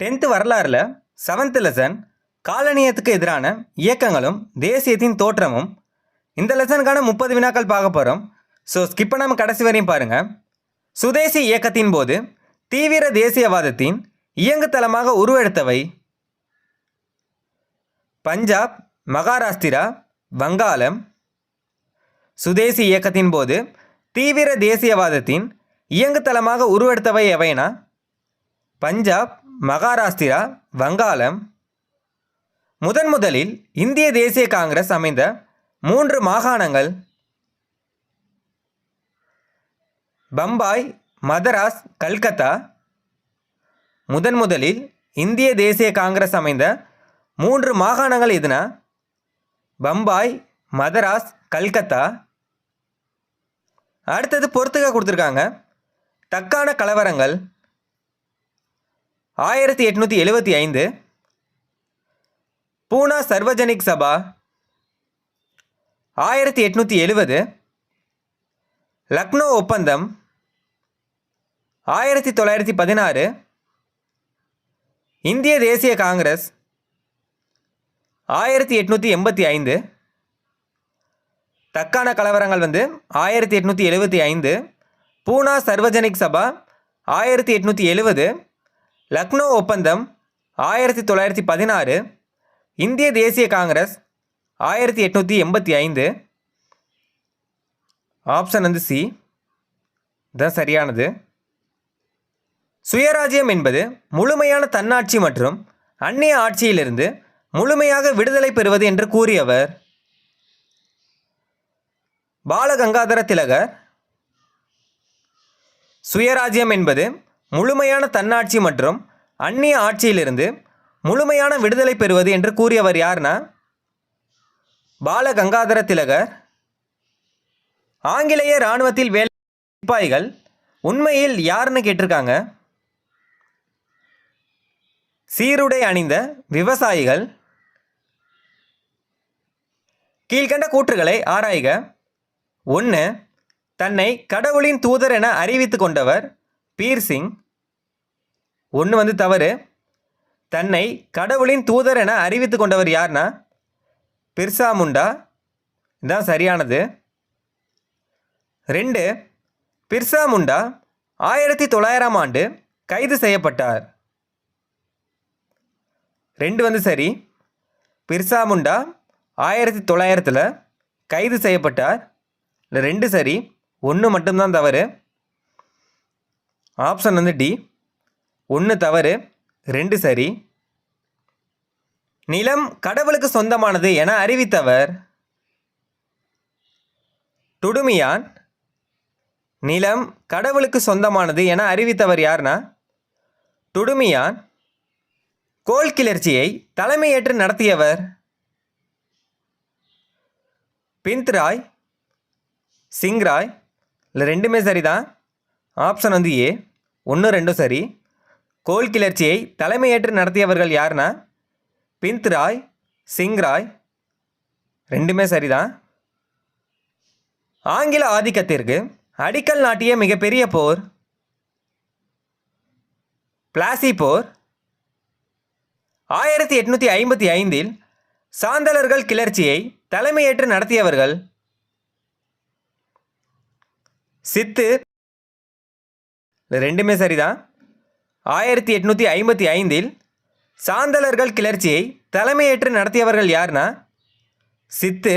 Tenth வரலாறில் seventh lesson காலனியத்துக்கு எதிரான இயக்கங்களும் தேசியத்தின் தோற்றமும் இந்த லெசனுக்கான முப்பது வினாக்கள் பார்க்க போகிறோம் ஸோ ஸ்கிப் பண்ணாமல் கடைசி வரையும் பாருங்கள் சுதேசி இயக்கத்தின் போது தீவிர தேசியவாதத்தின் இயங்குதளமாக உருவெடுத்தவை பஞ்சாப் மகாராஷ்டிரா வங்காளம். சுதேசி இயக்கத்தின் போது தீவிர தேசியவாதத்தின் இயங்குதளமாக உருவெடுத்தவை எவைனா? பஞ்சாப் மகாராஷ்டிரா வங்காளம். முதன் முதலில் இந்திய தேசிய காங்கிரஸ் அமைந்த மூன்று மாகாணங்கள் பம்பாய் மதராஸ் கல்கத்தா. முதன் முதலில் இந்திய தேசிய காங்கிரஸ் அமைந்த மூன்று மாகாணங்கள் எதுனா? பம்பாய் மதராஸ் கல்கத்தா. அடுத்தது பொறுத்துக்க கொடுத்துருக்காங்க தக்கான கலவரங்கள். ஆயிரத்தி எட்நூற்றி எழுபத்தி ஐந்து பூனா சர்வஜனிக் சபா. ஆயிரத்தி எட்நூற்றி எழுபது லக்னோ ஒப்பந்தம். ஆயிரத்தி தொள்ளாயிரத்தி பதினாறு இந்திய தேசிய காங்கிரஸ். ஆயிரத்தி எட்நூற்றி எண்பத்தி ஐந்து தக்கான கலவரங்கள் வந்து ஆயிரத்தி எட்நூற்றி எழுபத்தி ஐந்து பூனா சர்வஜனிக் சபா. ஆயிரத்தி எட்நூற்றி எழுபது லக்னோ ஒப்பந்தம் ஆயிரத்தி தொள்ளாயிரத்தி பதினாறு இந்திய தேசிய காங்கிரஸ் ஆயிரத்தி எட்நூற்றி எண்பத்தி ஐந்து. ஆப்ஷன் வந்து சி. தான் சரியானது. சுயராஜ்யம் என்பது முழுமையான தன்னாட்சி மற்றும் அந்நிய ஆட்சியிலிருந்து முழுமையாக விடுதலை பெறுவது என்று கூறியவர். பாலகங்காதர திலகர். சுயராஜ்யம் என்பது முழுமையான தன்னாட்சி மற்றும் அந்நிய ஆட்சியிலிருந்து முழுமையான விடுதலை பெறுவது என்று கூறியவர் யார்னா பாலகங்காதர திலகர். ஆங்கிலேய இராணுவத்தில் வேலை சிப்பாய்கள் உண்மையில் யாருன்னு கேட்டிருக்காங்க? சீருடை அணிந்த விவசாயிகள். கீழ்கண்ட கூற்றுகளை ஆராய்க. ஒன்று தன்னை கடவுளின் தூதர் என அறிவித்து கொண்டவர். பீர்சிங். ஒன்று வந்து தவறு. தன்னை கடவுளின் தூதர் என அறிவித்து கொண்டவர் யார்னா? பிர்சா முண்டா. இதுதான் சரியானது. ரெண்டு பிர்சா முண்டா ஆயிரத்தி தொள்ளாயிரம் ஆண்டு கைது செய்யப்பட்டார். ரெண்டு வந்து சரி. பிர்சா முண்டா ஆயிரத்தி தொள்ளாயிரத்தில் கைது செய்யப்பட்டார். இல்லை ரெண்டு சரி. ஒன்று மட்டும்தான் தவறு. ஆப்ஷன் வந்து டி. ஒன்று தவறு ரெண்டு சரி. நிலம் கடவுளுக்கு சொந்தமானது என அறிவித்தவர் டுடுமியான். நிலம் கடவுளுக்கு சொந்தமானது என அறிவித்தவர் யார்னா? டுடுமியான். கோல் கிளர்ச்சியை தலைமையேற்று நடத்தியவர் பிந்த்ராய் சிங்ராய் இல்லை ரெண்டுமே சரிதான். ஆப்ஷன் வந்து ஏ. ஒன்று ரெண்டும் சரி. கோல் கிளர்ச்சியை தலைமையேற்று நடத்தியவர்கள் யாருன்னா? பிந்த்ராய் சிங்ராய் ரெண்டுமே சரிதான். ஆங்கில ஆதிக்கத்திற்கு அடிக்கல் நாட்டிய மிகப்பெரிய போர். பிளாசி போர். ஆயிரத்தி எட்நூற்றி ஐம்பத்தி ஐந்தில் சாந்தலர்கள் கிளர்ச்சியை தலைமையேற்று நடத்தியவர்கள். சித்து இது ரெண்டுமே சரிதான். ஆயிரத்தி எட்நூற்றி ஐம்பத்தி ஐந்தில் சாந்தலர்கள் கிளர்ச்சியை தலைமையேற்று நடத்தியவர்கள் யார்னா? சித்து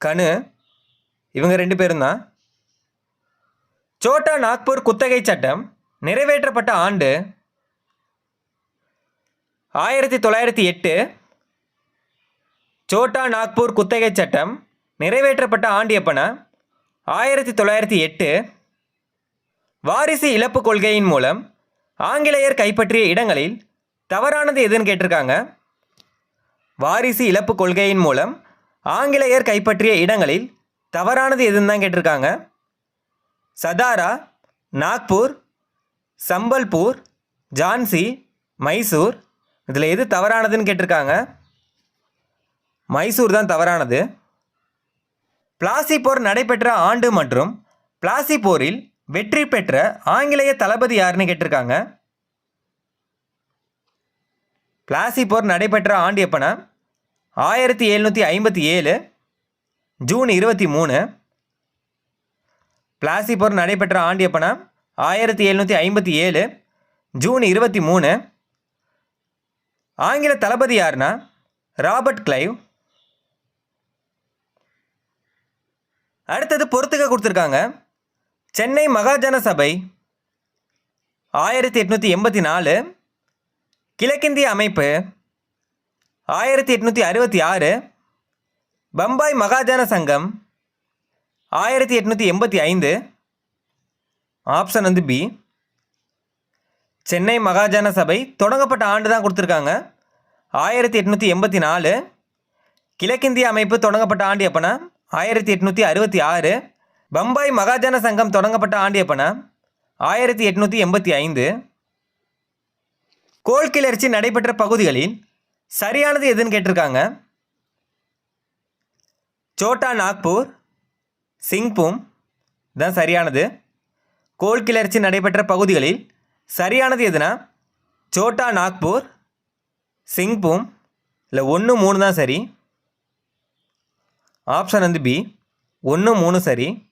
கனு இவங்க ரெண்டு பேரும் தான் சோட்டா நாக்பூர் குத்தகை சட்டம் நிறைவேற்றப்பட்ட ஆண்டு ஆயிரத்தி தொள்ளாயிரத்தி எட்டு சோட்டா நாக்பூர் குத்தகை சட்டம் நிறைவேற்றப்பட்ட ஆண்டு எப்போனா? ஆயிரத்தி தொள்ளாயிரத்தி எட்டு வாரிசு இழப்பு கொள்கையின் மூலம் ஆங்கிலேயர் கைப்பற்றிய இடங்களில் தவறானது எதுன்னு கேட்டிருக்காங்க. வாரிசு இழப்பு கொள்கையின் மூலம் ஆங்கிலேயர் கைப்பற்றிய இடங்களில் தவறானது எதுன்னு தான் கேட்டிருக்காங்க. சதாரா நாக்பூர் சம்பல்பூர் ஜான்சி மைசூர் இதில் எது தவறானதுன்னு கேட்டிருக்காங்க. மைசூர் தான் தவறானது. பிளாசி போர் நடைபெற்ற ஆண்டு மற்றும் பிளாசி போரில் வெற்றி பெற்ற ஆங்கிலேய தளபதி யாருன்னு கேட்டிருக்காங்க. பிளாசி போர் நடைபெற்ற ஆண்டு எப்போனா ஆயிரத்தி எழுநூற்றி ஐம்பத்தி ஏழு ஜூன் இருபத்தி மூணு. பிளாசி போர் நடைபெற்ற ஆண்டு எப்போனா ஆயிரத்தி எழுநூற்றி ஐம்பத்தி ஏழு ஜூன் இருபத்தி மூணு. ஆங்கில தளபதி யாருன்னா? Robert Clive. அடுத்தது பொறுத்துக்க கொடுத்துருக்காங்க. சென்னை மகாஜன சபை ஆயிரத்தி எட்நூற்றி எண்பத்தி நாலு. கிழக்கிந்திய அமைப்பு ஆயிரத்தி எட்நூற்றி அறுபத்தி ஆறு. பம்பாய் மகாஜன சங்கம் ஆயிரத்தி எட்நூற்றி எண்பத்தி ஐந்து. ஆப்ஷன் வந்து பி. சென்னை மகாஜன சபை தொடங்கப்பட்ட ஆண்டு தான் கொடுத்துருக்காங்க. ஆயிரத்தி எட்நூற்றி எண்பத்தி நாலு. கிழக்கிந்திய அமைப்பு தொடங்கப்பட்ட ஆண்டு எப்போனா? ஆயிரத்தி எட்நூற்றி அறுபத்தி ஆறு. பம்பாய் மகாஜன சங்கம் தொடங்கப்பட்ட ஆண்டு எப்போனா? ஆயிரத்தி எட்நூற்றி எண்பத்தி ஐந்து. கோல் கிளர்ச்சி நடைபெற்ற பகுதிகளில் சரியானது எதுன்னு கேட்டிருக்காங்க. சோட்டா நாக்பூர் சிங்பூம் தான் சரியானது. கோல் கிளர்ச்சி நடைபெற்ற பகுதிகளில் சரியானது எதுனா? சோட்டா நாக்பூர் சிங்பூம் இல்லை ஒன்று மூணு தான் சரி. ஆப்ஷன் வந்து பி ஒன்று மூணு சரி.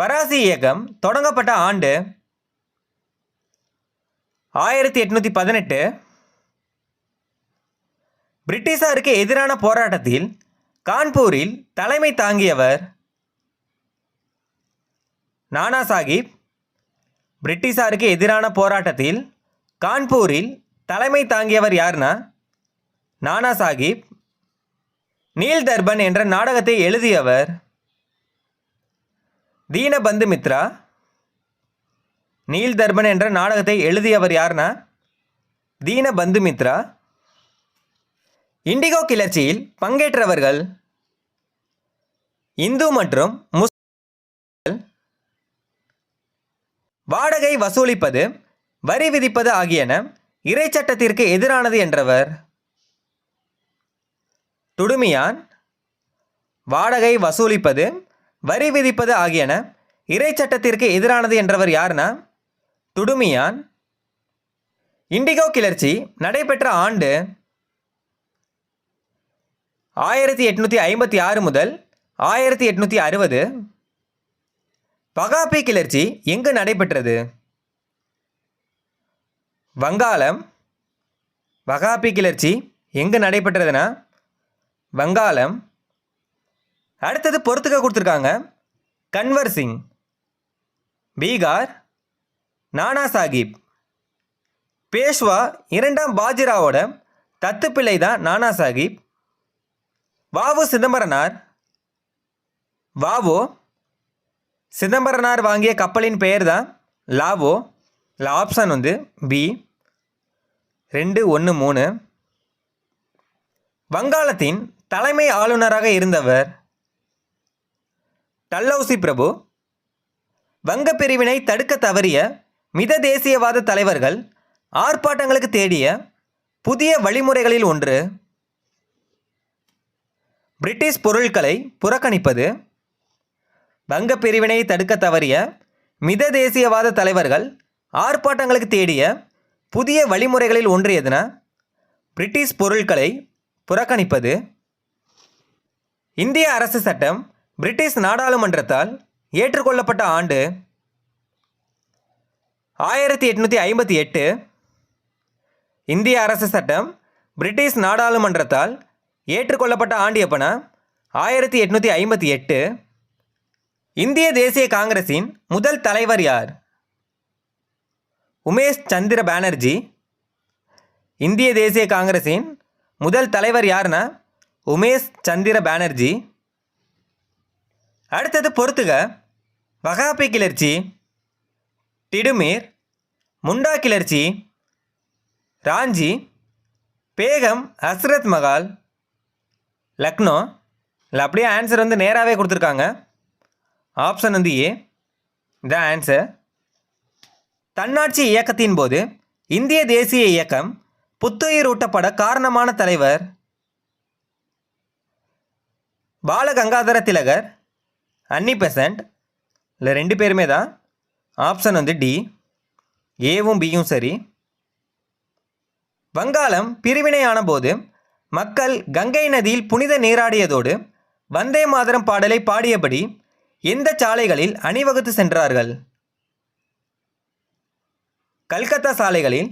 பராசி இயக்கம் தொடங்கப்பட்ட ஆண்டு ஆயிரத்தி எட்நூற்றி பதினெட்டு. பிரிட்டிஷாருக்கு எதிரான போராட்டத்தில் கான்பூரில் தலைமை தாங்கியவர் நானா சாஹிப் பிரிட்டிஷாருக்கு எதிரான போராட்டத்தில் கான்பூரில் தலைமை தாங்கியவர் யாருன்னா நானா சாஹிப் நீல் தர்பன் என்ற நாடகத்தை எழுதியவர் தீனபந்து மித்ரா? நீல் தர்பன் என்ற நாடகத்தை எழுதியவர் யார்னா? தீனபந்து மித்ரா. இண்டிகோ கிளர்ச்சியில் பங்கேற்றவர்கள் இந்து மற்றும் முஸ் வாடகை வசூலிப்பது வரி விதிப்பது ஆகியன இறைச்சட்டத்திற்கு எதிரானது என்றவர். துடுமியான் வாடகை வசூலிப்பது வரி விதிப்பது ஆகியன இறை சட்டத்திற்கு எதிரானது என்றவர் யாருன்னா துடுமியான். இண்டிகோ கிளர்ச்சி நடைபெற்ற ஆண்டு ஆயிரத்தி எட்நூற்றி ஐம்பத்தி ஆறு முதல் ஆயிரத்தி எட்நூற்றி அறுபது. பகாபி கிளர்ச்சி எங்கு நடைபெற்றது? வங்காளம். வகாபி கிளர்ச்சி எங்கு நடைபெற்றதுன்னா வங்காளம். அடுத்தது பொறுத்துக்க கொடுத்துருக்காங்க. கன்வர் சிங் பீகார் நானா சாஹிப் பேஷ்வா இரண்டாம் பாஜிராவோட தத்துப்பிள்ளை தான் நானா சாஹிப் வாவு சிதம்பரனார் வாவோ சிதம்பரனார் வாங்கிய கப்பலின் பெயர் தான் லாவோ. இல்லை ஆப்ஷன் வந்து பி. ரெண்டு ஒன்று மூணு. வங்காளத்தின் தலைமை ஆளுநராக இருந்தவர் டல்லௌசி பிரபு வங்க பிரிவினை தடுக்க தவறிய மித தேசியவாத தலைவர்கள் ஆர்ப்பாட்டங்களுக்கு தேடிய புதிய வழிமுறைகளில் ஒன்று பிரிட்டிஷ் பொருட்களை புறக்கணிப்பது. வங்க பிரிவினை தடுக்க தவறிய மித தேசியவாத தலைவர்கள் ஆர்ப்பாட்டங்களுக்கு தேடிய புதிய வழிமுறைகளில் ஒன்று எதுனா பிரிட்டிஷ் பொருட்களை புறக்கணிப்பது. இந்திய அரசு சட்டம் பிரிட்டிஷ் நாடாளுமன்றத்தால் ஏற்றுக்கொள்ளப்பட்ட ஆண்டு ஆயிரத்தி எட்நூற்றி ஐம்பத்தி எட்டு இந்திய அரசு சட்டம் பிரிட்டிஷ் நாடாளுமன்றத்தால் ஏற்றுக்கொள்ளப்பட்ட ஆண்டு எப்போனா? ஆயிரத்தி எட்நூற்றி ஐம்பத்தி எட்டு. இந்திய தேசிய காங்கிரஸின் முதல் தலைவர் யார்? உமேஷ் சந்திர பானர்ஜி. இந்திய தேசிய காங்கிரஸின் முதல் தலைவர் யாருன்னா உமேஷ் சந்திர பானர்ஜி. அடுத்தது பொறுத்துக. வகாபி கிளர்ச்சி டிடுமீர் முண்டா கிளர்ச்சி ராஞ்சி பேகம் ஹஸ்ரத் மகால் லக்னோ. இல்லை அப்படியே ஆன்சர் வந்து நேராகவே கொடுத்துருக்காங்க. ஆப்ஷன் வந்து ஏ த ஆன்சர் தன்னாட்சி இயக்கத்தின் போது இந்திய தேசிய இயக்கம் புத்துயிரூட்டப்பட காரணமான தலைவர். பாலகங்காதர திலகர் அன்னி பெசன்ட் இல்லை ரெண்டு பேருமே தான். ஆப்ஷன் வந்து டி ஏவும் பியும் சரி. வங்காளம் பிரிவினையான போது மக்கள் கங்கை நதியில் புனித நீராடியதோடு வந்தே மாதரம் பாடலை பாடியபடி எந்த சாலைகளில் அணிவகுத்து சென்றார்கள்? கல்கத்தா சாலைகளில்